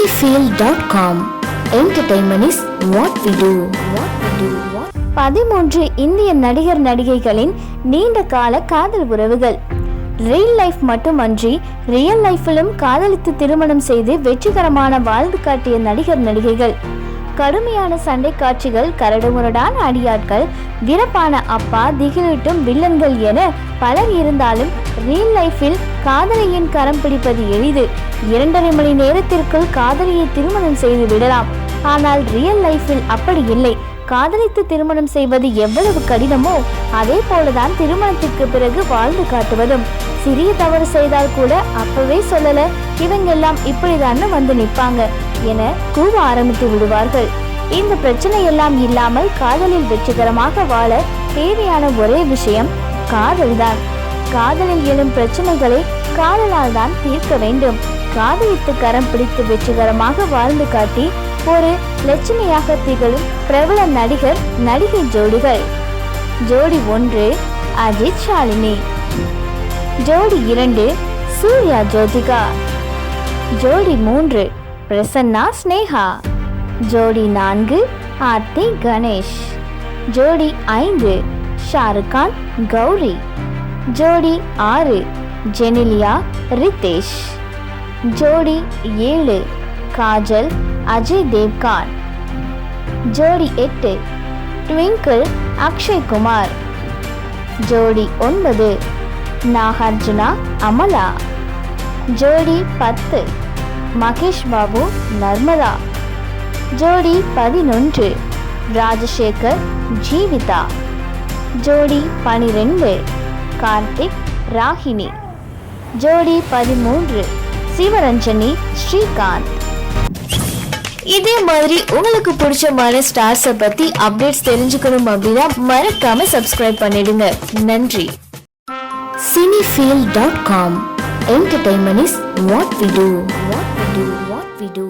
cinefield.com entertainment is what we do. what we do பதிமூன்று இந்திய நடிகர் நடிகைகளின் நீண்ட கால காதல் உறவுகள். ரியல் லைஃப் மட்டுமன்றி ரியல் லைஃபிலும் காதலித்து திருமணம் செய்து வெற்றிகரமான வாழ்ந்து காட்டிய நடிகர் நடிகைகள். கடுமையான சண்டை காட்சிகள் கரடுமுரடான அடியாட்கள் விரப்பான அப்பா திகிலூட்டும் வில்லன்கள் என பலர் இருந்தாலும் ரியல் லைஃபில் காதலியின் கரம் பிடிப்பது எளிது. இரண்டரை மணி நேரத்திற்குள் காதலியை திருமணம் செய்து விடலாம். ஆனால் ரியல் லைஃபில் அப்படி இல்லை. காதலித்து திருமணம் செய்வது எவ்வளவு கடினமோ அதே போலதான் திருமணத்திற்கு பிறகு வாழ்ந்து காட்டுவதும். சிறிய தவறு செய்தால் கூட அப்பவே சொல்லல இவங்க எல்லாம் இப்படிதான்னு வந்து நிற்பாங்க என கூவ ஆரம்பித்து விடுவார்கள். இந்த பிரச்சனை எல்லாம் இல்லாமல் காதலில் வெற்றிகரமாக வாழ தேவையான ஒரே விஷயம் காதல்தான் காதலில் எழும் பிரச்சனைகளை காதலால் தான் தீர்க்க வேண்டும். காதலித்து கரம் பிடித்து வெற்றிகரமாக வாழ்ந்து காட்டி ஒரு லட்சுமியாக திகழும் பிரபல நடிகர் நடிகை ஜோடிகள். ஜோடி ஒன்று அஜித் ஷாலினி. ஜோடி இரண்டு சூர்யா ஜோதிகா. ஜோடி மூன்று பிரசன்னா ஸ்னேகா. ஜோடி நான்கு ஆர்த்தி கணேஷ். ஜோடி ஐந்து ஷாருக்கான் கௌரி. ஜோடி ஆறு ஜெனிலியா ரித்தேஷ். ஜோடி ஏழு காஜல் அஜய் தேவ்கான். ஜோடி எட்டு ட்விங்கிள் அக்ஷய் குமார் ஜோடி ஒன்பது நாகார்ஜுனா அமலா. ஜோடி பத்து மகேஷ் பாபு நர்மதா. ஜோடி பதினொன்று ராஜசேகர் ஜீவிதா. ஜோடி பனிரெண்டு கார்த்திக் ராகினி. ஜோடி பதிமூன்று சிவரஞ்சனி ஸ்ரீகாந்த். இதே மாதிரி உங்களுக்கு பிடிச்சமான ஸ்டார்ஸை பத்தி அப்டேட்ஸ் தெரிஞ்சுக்கணும் அப்படின்னா மறக்காம சப்ஸ்கிரைப் பண்ணிடுங்க. நன்றி. Cinefeel dot com entertainment is what we do what we do what we do